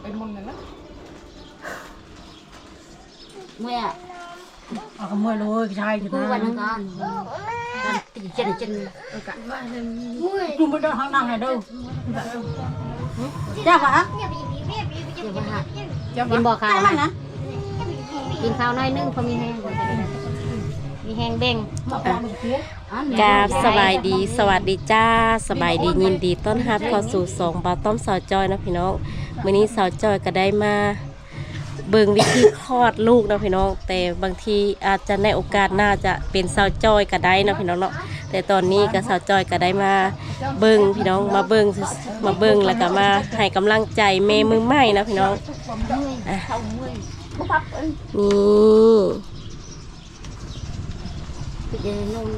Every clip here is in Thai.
เป็นมุนนั่นนะเมื่อเอาขโมยเลยชายถึงกูวันนั้นั้นนก่อนกันตีเจนเจนเออกะว่าเห็นจุ่มไปโดนทางนั่งให้ดูจ้าปะเดี๋ยวว่าจะกินบ่ว่าข้าวนะกินข้าวน้อยนึงพอมีแห้งมีแห้งเบ่งกราบสบายดีสวัสดีจ้า สบายดียินดีต้อนรับเข้าสู่สองบาต้อมสาวจอยนะพี่น้อง มื้อนี้สาวจอยก็ได้มาเบิ่งวิธีคลอดลูกนะพี่น้อง แต่บางทีอาจจะในโอกาสหน้าจะเป็นสาวจอยก็ได้นะพี่น้องเนาะแต่ตอนนี้ก็สาวจอยก็ได้มาเบิ่งพี่น้องมาเบิ่งมาเบิ่งแล้วก็มาให้กำลังใจแม่มือใหม่นะพี่น้องอะนี่คือจะนุ่ม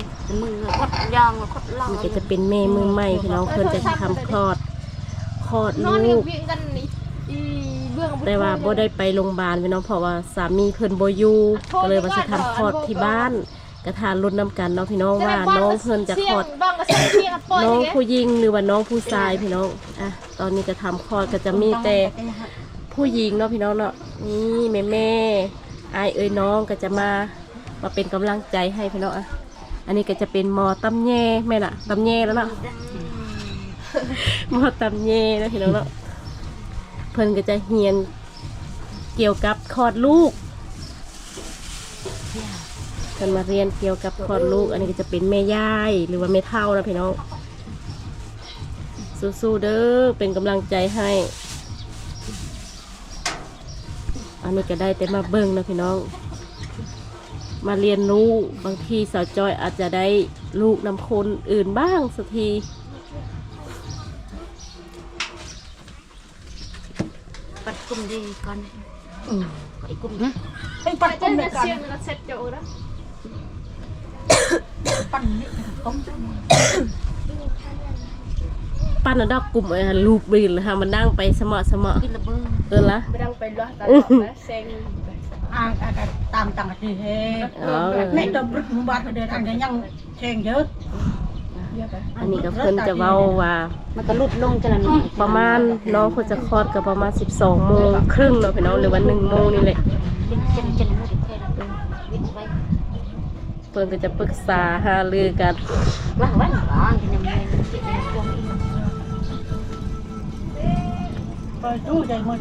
มึงกดยองกดลองนี่ก็จะเป็นแม่มือใหม่พี่น้องเพิ่นจะทำคลอดคลอดลูกวียงกันนี่ อีเบื้องแต่ว่าบ่ได้ไปโรงพยาบาลพี่น้องเพราะว่าสามีเพิ่นบ่อยู่ก็เลยว่าสิทำคลอดที่บ้านกระทานรุ่นน้ำกันเนาะพี่น้องว่าน้องเพิ่นจะคลอดบ้างก็เสียงเสียงปล่อยน้องไงผู้หญิงหรือว่าน้องผู้ชายพี่น้องอะตอนนี้ก็ทำคลอดก็จะมีแต่ผู้หญิงเนาะพี่น้องเนาะนี่แม่แม่ๆอายเอ้ยน้องก็จะมามาเป็นกำลังใจให้พี่น้องอะอันนี้ก็จะเป็นหมอตำแยแม่น่ะตำแยแล้วเนาะหมอตำแยนะพี่น้องเนาะ เพิ่นก็จะเฮียนเกี่ยวกับคลอดลูกเพิ่นมาเรียนเกี่ยวกับคลอดลูก อันนี้ก็จะเป็นแม่ย่ายหรือว่าแม่เท่านะพี่น้องสู้ๆเด้อเป็นกำลังใจให้ อันนี้ก็ได้แต่มาเบิ่งนะพี่น้อง มาเรียนรู้บางทีสาวจอยอาจจะได้ลูกนำคนอื่นบ้างสักที เจ้าแล้ว ปั้นนี่ก้ม ปั้นเอาดอกกลุ่มเออลูกบินเลยค่ะมันนั่งไปสมอสมอ กินระเบิด เออละ ไปดังไปล้อตาบอกนะเซ็ง อ่างตามต่างที่เฮ อ๋อ แม่ตัว อันนี้ยังเชงเยอะอันนี้ก็เพิ่นจะเว้าว่ามันก็ลุดลงจะละนิดประมาณน้องเพิ่นจะคลอดก็ประมาณ 12โมงครึ่งเนาะพี่น้องหรือว่า1โมงนี่แหละเจนเจนไม่ได้เคยละวิ่งไปเพิ่นก็จะปรึกษาหารือกันว่างวันร้อนกันยังไงกินในกรงเปิดตู้ใจหมด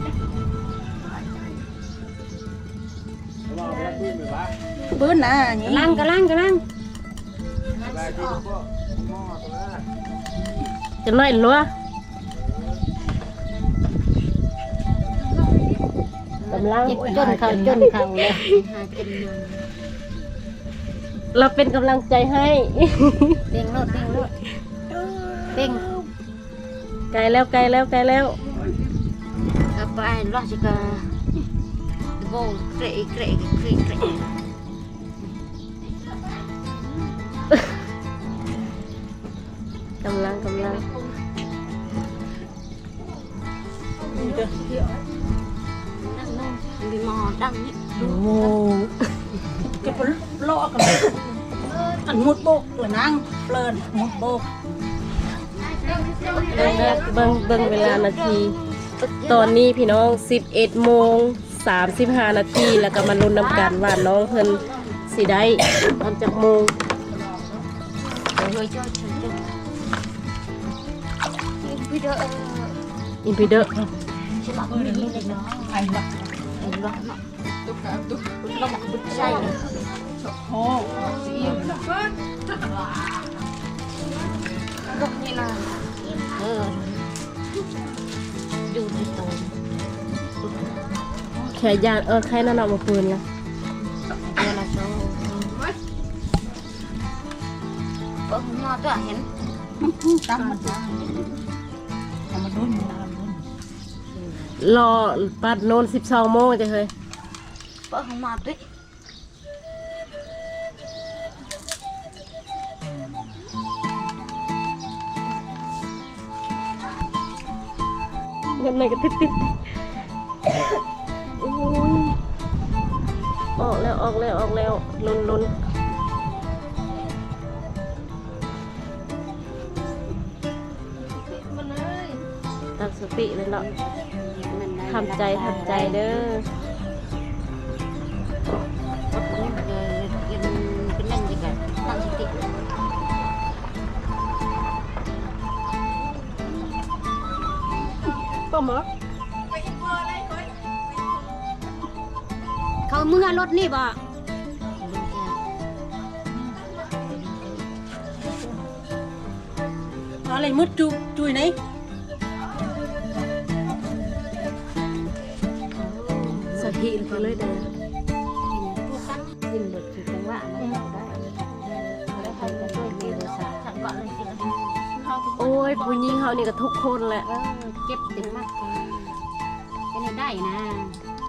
ปืนนะนี่กำลังกำลังกำลัง จะน้อยลัวกำลังจิตจนเขาจนเขาเลยหาจนมาเราเป็นกำลังใจให้เบ่งรถเบ่งรถเบ่งไกลแล้วไกลแล้วไกลแล้วเอาไปรอสิกาโบเกรเกรเกรเกร กำลังกำลังดังนู่นมีหมอดังนี่โอ้จะเป็นโลกันอันมุดโบกเลยนางเปลินมุดโบกเบิ่งนะเบิ่งเบิ่งเวลานาที ตอนนี้พี่น้อง 11โมง35 นาที แล้วก็มาลุ้นนำกันว่าน้องเพิ่นสิได้ตอนจากโมงเฮ้ยจ้าฉันจะ พี่เด้ออินพีเดอร์ฉันหลับไม่ได้เลยเนาะไอ้บักไอ้บ้าเนาะตุ๊กตาตุ๊กเราบอกบุญใช่เลยโอ้สีอิ่มนะเพื่อนรถนี่นะเอออยู่ในตัวแค่ยานเออแค่นั้นเอามาปืนละเดี๋ยวเราจะเออมาตัวเห็นตั้งมัน รอปัดโนน12โมงจะเคยเปิดมาด้วยเงินไหนก็ติดติดอุ้ยออกแล้วออกแล้วออกแล้วลุ้นลุ้น มันเลยตั้งสติเลยเนาะนั่นนะทำใจทำใจเด้อกินเป็นนั่งดีกันตั้งสติก็หมอเขาเมื่อรถนี่บ่อะไรมืดจุจุยไหน สถิไปเลยเด้อกินเบิดคือจังหวะนะได้แล้วใครจะช่วยมีภาษาฉันก่อนเลยกินโอ้ยผู้หญิงเขานี่ก็ทุกคนแหละเออเก็บติดมากกันจะได้นะ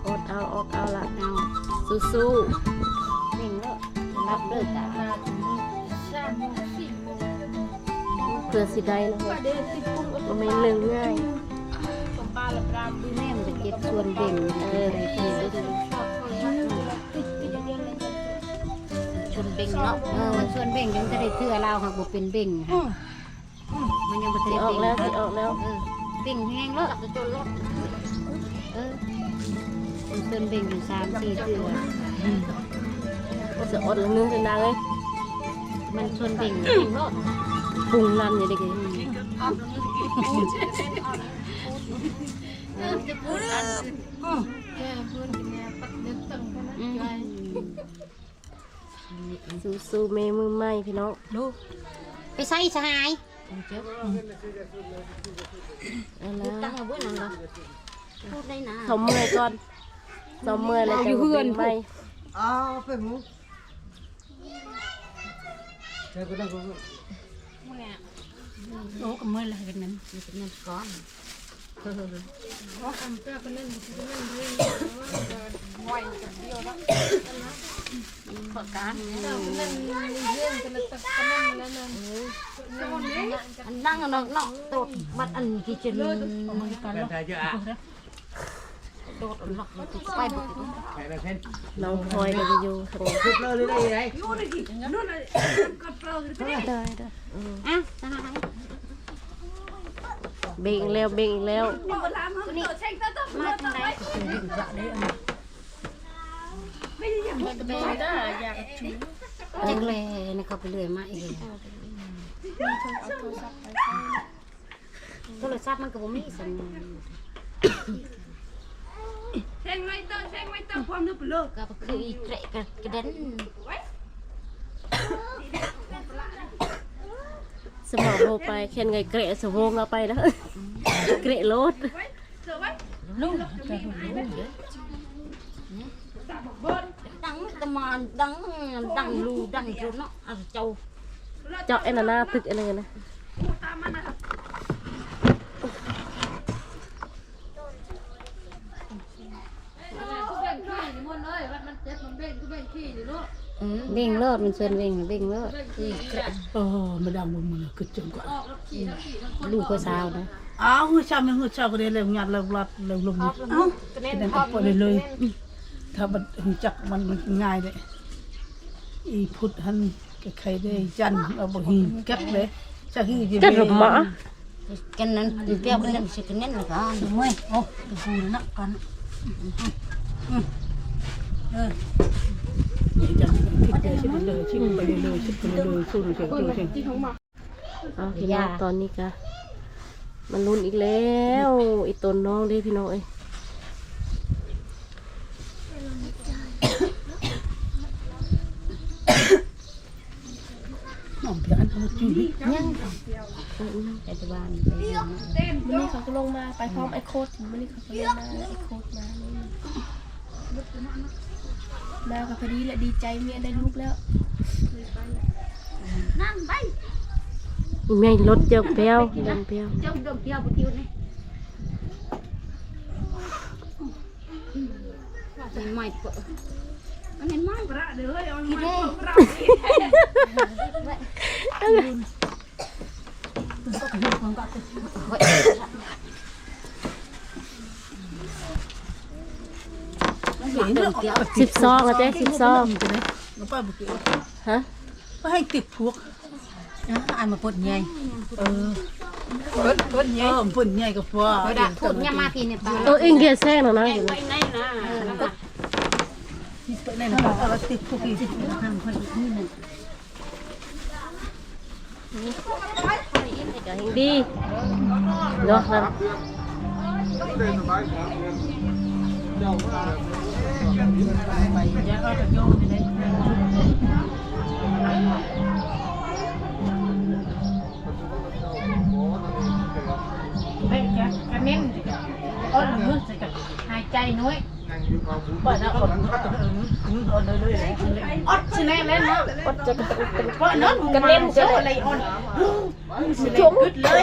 อดเอาอดเอาละเอาสู้เร่งแล้วรับเลิกอะๆเพื่อสิได้นะมันไม่เรื่องง่ายดูแม่มันจะเก็บส่วนเบ่งเอออะไรที่ชวนเบ่งเนาะเออมันชวนเบ่งยังจะได้เทื่อเราค่ะบ่เป็นเบ่งค่ะมันยังบ่สิได้ออกเบ่งแล้วสิออกแล้วเออเบ่งแห้งแล้วจะจนรถเออมันชวนเบ่งอยู่สามสี่เทื่อจะอดละนึงจะนางเลยมันชวนเบ่งรถปรุงรันอยู่เด็ก สู้สู้ๆเมมือใหม่พี่น้องลูกไปใส่สหายเอาละตั้งเอาไว้นั่นเหรอพูดได้นะสมเมื่อยก่อนสมเมื่อยแล้วจะเป็นใหม่โอ้กับมืออะไรกันนั้นมันเป็นเงินก้อนขอการอันนั่งอันนั้นเนาะโดดบัดอันที่จนมันกันนาะโดดอันกมัน ติดไปบุกน้องพลอยก็จะอยู่ข้างหลังได้ได้อืมอะสหาย เบ่งอีกแล้วเบ่งอีกแล้วมาทางไหนจังเลยนี่เขาไปเรื่อยมาอีกโทรศัพท์มันก็บ่มีสัญญาณเซ็งไว้เตอเซ็งไว้เตอความนึกไปเลยก็คืออีเตะกระเด็นไว้ สมองโบไปเข็นไงเกระสวงเอาไปแล้ว เกระรถ เสือไว้ ลูก ดังตะมานดังดังลูดังจุเนาะอ่ะเจ้า เจาะไอ้นาหน้าตึกอะไรกันนะ เบ่งเลิศมันชวนเบ่งเบ่งเลิศโอ้มาดังบนมือคือจังกว่าลูกก็สาวนะอ้าวชาไม่หัวชาก็ได้เลยงัดเลยรัดเลยลงนี่อ้าวเด่นไปเลยเลยถ้ามันจักมันง่ายเลยอีพุทธันก็ใครได้จันเอาบ่ฮีเก็บเลยจะฮีจะจะหลบหมากันนั้นเปรี้ยวกันนั้นสิกันนั้นก็มวยโอ้ดูนักกันเออจังคิด เลยชิดเลยชิดไปเลยชิดไปเลยสู้เลยเสียงสู้เสียงเอาพี่น้องตอนนี้กะมันรุนอีกแล้วอีตนน้องเด้พี่น้องเอ้ยน้องเพียนเอาจุ้ยยังปัจจุบันไปเรียนวันนี้เขาก็ลงมาไปพร้อมไอ้โคตรวันนี้เขาก็ลงมาไอ้โคตรมา มากับพอดีแหละดีใจเมียได้ลูกแล้วนั่งไปแม่รถเจ้าเปรี้ยวเดินเปรี้ยวเจ้าดมเที่ยวบุตรนี่เป็นไม้เปิดมันเห็นไม้พระเด้อเอาที่มาเด้พระเห็นเนาะ สิบซองอะเจ๊สิบซอง nó phải một cái ฮะ có hay tiệp thuốc อ่านมาปดใหญ่ ờ เพิ่นเพิ่นใหญ่เออเพิ่นใหญ่ก็พอเฮ้ยดะพูดยามาพี่เนี่ยป้าเออเองเกียแซงนะนะอยู่ไปนะไหนนะนั่นน่ะนี่นะเอาติดคุกอีกทำคนอีกนี่หนึ่งก็เฮงดีเนาะนั่นเฮ้ยจ้ะ กระเน้นอ้อนมือใส่กับหายใจน้อยป้าน่ะอดอดเลยเลยอดสิแน่เล่นเนาะก็จะกระตุกเพราะนั้นกันเล่นเจออะไรอ่อนจมกึดเลย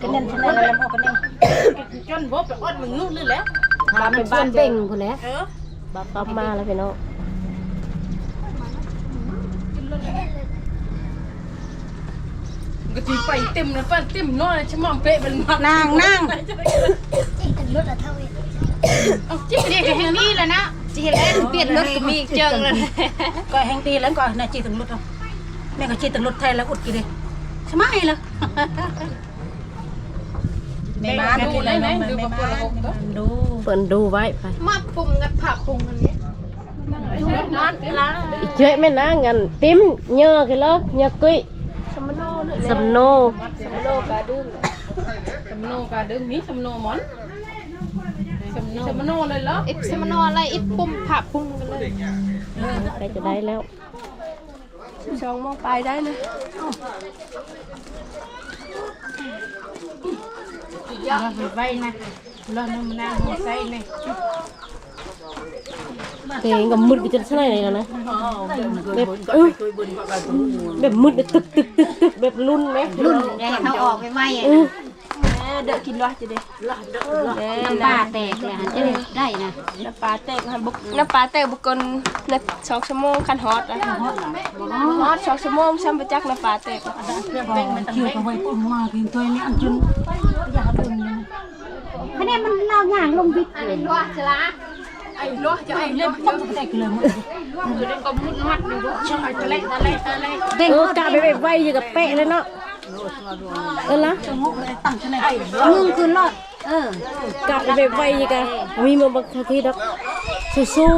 กันนั่นฉันเลยแล้วกันนี่จนบ่ไปอดมึงนู้นเลยแหล้วตามไปบ้านเบ่งคนแหล้ว ปั๊บมาแล้วพี่น้องก็จีไปเต็มนะป้าเต็มน้อยชะมอมเป๊ะมันมานางนางเอาจิ๊กเรียกแห่งนี้แหละนะจะเห็นแล้วเปลี่ยนรถก็มีเจิงเลยก็แห่งดีแล้วก็น่าจีถึงรถแม่ก็จีถึงรถไทยแล้วอุดกี่เลยใช่ไหมล่ะแม่บ้านดูเลยนะดูประกอบดูเปิดดูไว้ไปมาปรุงกันผักปรุงกันนี้นอนล้างอีกเจ๊แม่นางงันติ้มเยอะกันแล้วเยอะกุ้ยสมโนสำโนสมโนกาดึงสมโนกาดึงมีสมโนมอนสมสมโนเลยเหรออิบสมโนอะไรอิบปุ่มผักปรุงกันเลยใกล้จะได้แล้วสองโมงไปได้นะ ยอดไปนะรอน้ำน้ำใส่เนี่ยเองกับมืดก็จะใช่ไหนแล้วนะแบบเออเคยบนว่ากันแบบมืดตึกตึกตึกตึกแบบรุ่นไหมรุ่นแกเขาออกไปไหมเออเด็กกินด้วยจะได้น้ำปลาแตกเลยหันจะได้นะน้ำปลาแตกค่ะบุกน้ำปลาแตกบุกคนในสองชั่วโมงคันฮอตนะฮอตสองชั่วโมงซ้ำไปจักน้ำปลาแตกมันคิวกับไว้ปุ่มมากินตัวนี้อันจุนอยากเป็น คะแนนมันเราหย่างลงบิดเลยว่าจะละไอ้ล้อจะไอ้เล่นปั๊บแตกเลยหมดอยู่ในกมุดมัดอยู่ด้วยช่างไอ้ตะเล็ตะเล็ตะเล็เออกะไปแบบไวอยู่กับเป๊ะเลยเนาะเออละมึงคือรอดเออกะไปแบบไวอยู่กะมีมาบักทีดอกสู้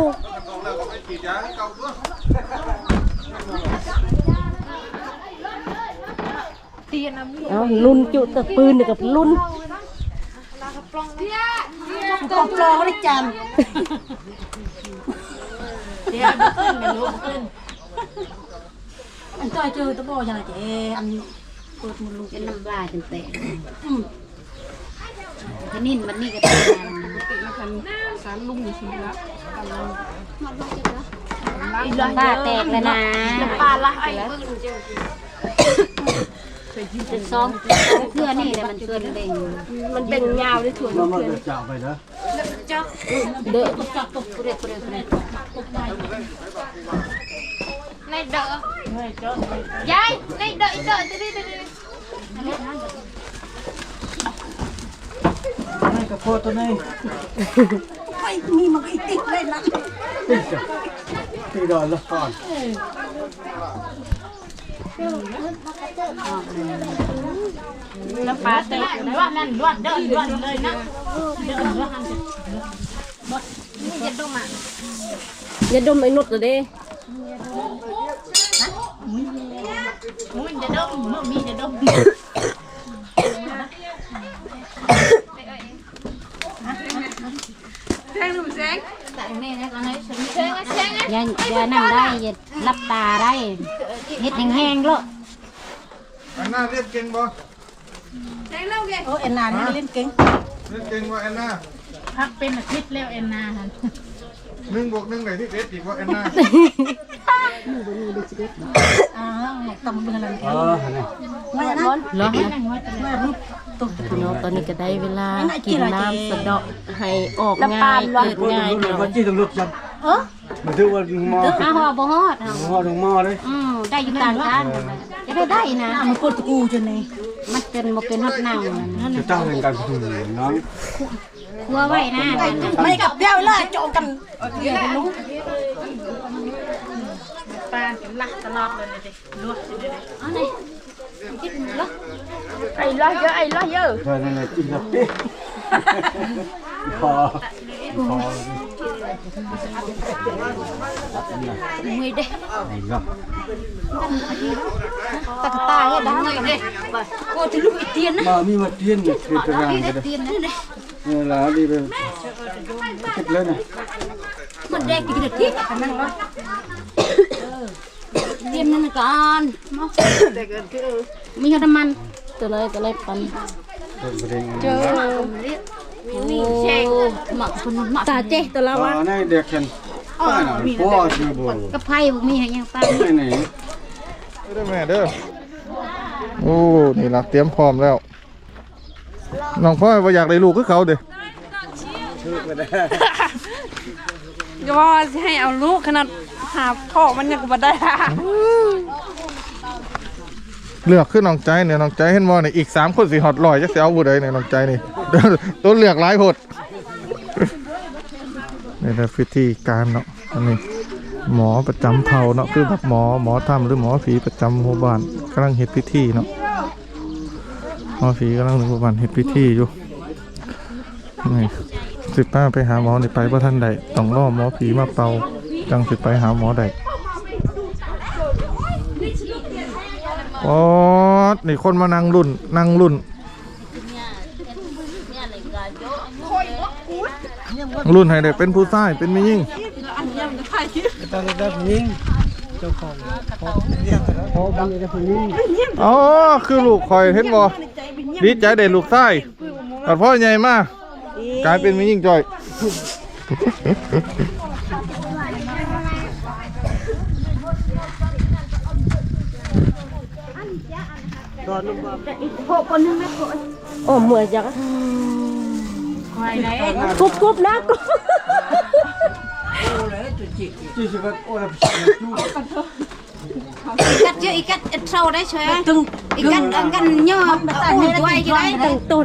เตียน้ำๆเอาลุนจุแต่ปืนกับลุน ปองปลอได้จานเดี๋ยวขึ้นไม่รู้ขึ้นอันต้อยเจอตะบอยังไงเจอันเปิดมือลูกเป็นน้ำลายจนแตกคะนินมันนี่ก็ได้สารลุงอยู่สิมละน้ำปลาแตกเลยนะปลาละไอ้เพิ่งเจอะซ้อมเพื่อนี่แต่มันเกินเบ่งมันเป็นยาวด้วยถั่ว Nó được chào vậy đó. เด้อกูเรียกกูเรียกกูเรียกในเด้อยายในเด้อเด้อจะได้ได้ Này cà phô tôi này. ไม่มีมันก็ติดเลยนะ Thì rồi là còn. น้ำปลาแตกลวดนั่นลวดเด้อลวดเลยนะเด้อลวดหันนี่จะดูมาอย่าดมไอ้นุดเลยเด้มุ้ยจะดมมึงมีจะดมแทงหนุ่มแสงแต่นี่นะก็ให้ฉันแซงแซงอย่าอย่านั่งได้อย่ารับตาได้ เฮ็ดแห้งๆแล้ว Anna liếc kinh บ่แทงแล้วแกโอ้เอ็นนานี่เล่นเก่ง liếc kinh บ่ Anna พักเป็นอาทิตย์แล้วเอ็นนาหันหนึ่งบวกหนึ่งไหนที่เด็ดอีกบ่ Anna อ่าตำเป็นอะไร Ờ, này. ไม่นะเหรอไม่รู้ตุ๊กพี่น้องตอนนี้ก็ได้เวลากินน้ำสะเดาะให้ออกง่ายเกิด Cô ง่าย đừng พี่ lúc น้อง này vẫn chỉ từng lúc dần. เออ Mà thứ mà mò, อาหอบ่ฮอดเอา mò đừng mò đấy. อืมได้อยู่ต่างกันจะได้ได้นะน้ามันปวดตะกูจนนี่มันเป็นบ่เป็นฮอดนั่งนั่น Chứ tao thành càng thùng nó. ครัวไว้นะไม่กับเดียวเลยจองกันเดี๋ยวลุงปลาเป็นลักตลอดเลยดิลวกสิเด้เอาไหนคิดเหรอไอ้ล้อเยอะไอ้ล้อเยอะ thôi này là chỉ là biết kho kho มือเด้ này gặp ตะกตาเฮ็ดได้ มือเด้กูจะลูกอีเตียนนะ mà mi mà tiên này thì tôi làm cái เตียนนั่นเด้ đây là đi về kích lên này มันแดงกินกะทินั่นวะเตียนนั่ นก่อนมีน้ำมันตัวน้อยตัวน้อยปัน rồi về đây เจอมีเชงหมักคนหมักตาเจ๊ตัวละวะ Ờ, này đẹp chân cái nào po chưa bùa กระไพ่บ่มีให้ยังตา này này เด้อแม่เด้อ โอ้ นี่ล่ะเตรียมพร้อมแล้ว น้องพ่อบ่อยากได้ลูกคือเขาเด้ก็ว่าสิให้เอาลูกขนาดหาพ่อมันยังบ่ได้อะ เลือกคือน้องใจเนี่ยน้องใจเห็นบ่เนี่ยอีกสามคนสิฮอดร้อยจักสิเอาผู้ใดเนี่ยน้องใจนี่ตัวเลือกหลายโพดนี่แหละพิธีการเนาะอันนี้หมอประจำเผ่าเนาะคือแบบหมอหมอทำหรือหมอผีประจำหมู่บ้านกำลังเฮ็ดพิธีเนาะหมอผีกำลังหมู่บ้านเฮ็ดพิธีอยู่นี่สิป้าไปหาหมอนี่ไปเพราะท่านใดต้องรอหมอผีมาเป่าจังสิไปหาหมอใด โอ้นี่คนมานั่งรุ่นนั่งรุ่น รุ่นให้ได้เป็นผู้ชายเป็นไม่ยิ่ง ta là đất nhìn cho con khó băng cái phần nhìn อ๋อคือลูกคอยเห็นบ่ดีใจได้ลูกใต้แต่พ่อใหญ่มากกลายเป็นไม่ยิ่งจ่อย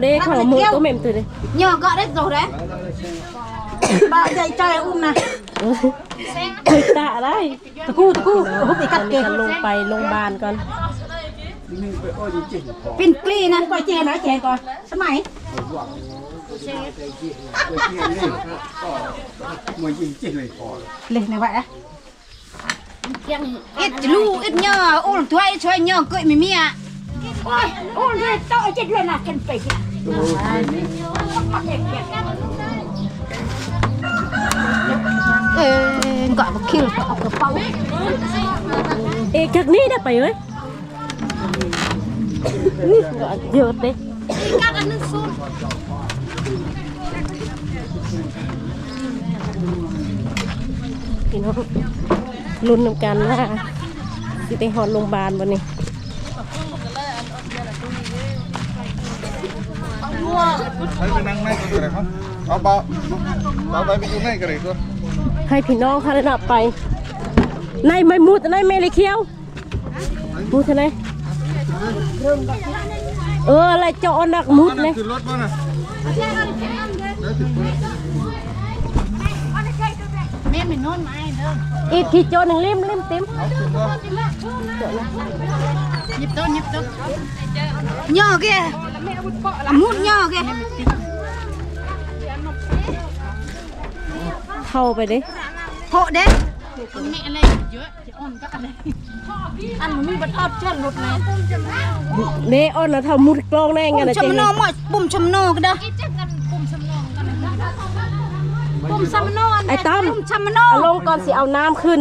ด้ของมือตัวเมมตัวเด้ย่อก็ได้ตัวได้บ้าใจใจอุ้มนะเฮ้ยตาอะไรตะกู้ตะกู้หุบไปกัด เก่งจะลงไปโรงพยาบาลก่อน mình phải ôi gì chỉnh khó เป็นกลีนะไปเจนะเจก่อนสมัย Ôi, tiền đi mà chỉnh chỉnh này khó เลยในวัดอะเอ็ดลูกเอ็ดย่ออุ้ยตัวไอ้ช่วยย่อเกยไม่มีอะโอ้ยโอ้ยเลยต้องไอ้เจ็ดเลยนะกันไปสิเออก็มาคิวก็เอากระเป๋าเอกจากนี้ได้ไปเว้ยนี่ก็ เยอะเด้กัดอันนึงสู้พี่น้องลุ้นนำกันว่าสิไปหอดโรงพยาบาลวันนี้ไปไปนั่งในกันเลยครับเอาเบาเอาไปไปอยู่ในกันเลยตัวให้พี่น้องเขาได้นับไปนายไม่มูดนายไม่เลยเคี้ยวมูดไหน เอออะไรเจาะนักมุดเลยขึ้นรถมาน่ะแม่ไม่นอนมาเด้ออีกที่โจหนึ่งเล่มเล่มเต็มหยิบต้นหยิบต้นย่อแกมุดย่อแกเข้าไปเด้โหเด้มีอะไรเยอะจะอ่อนก็อะไร อันมีบัตรทอดเชือกหลุดเลยเด้ออนนะเท่ามุดกล้องแน่ไงนะชมเจ๊โนหมดปุ่มชมโนก็ได้ปุ่มชมโนไอ้ตั้มปุ่มชมโนเอาลงก่อนสิเอาน้ำขึ้น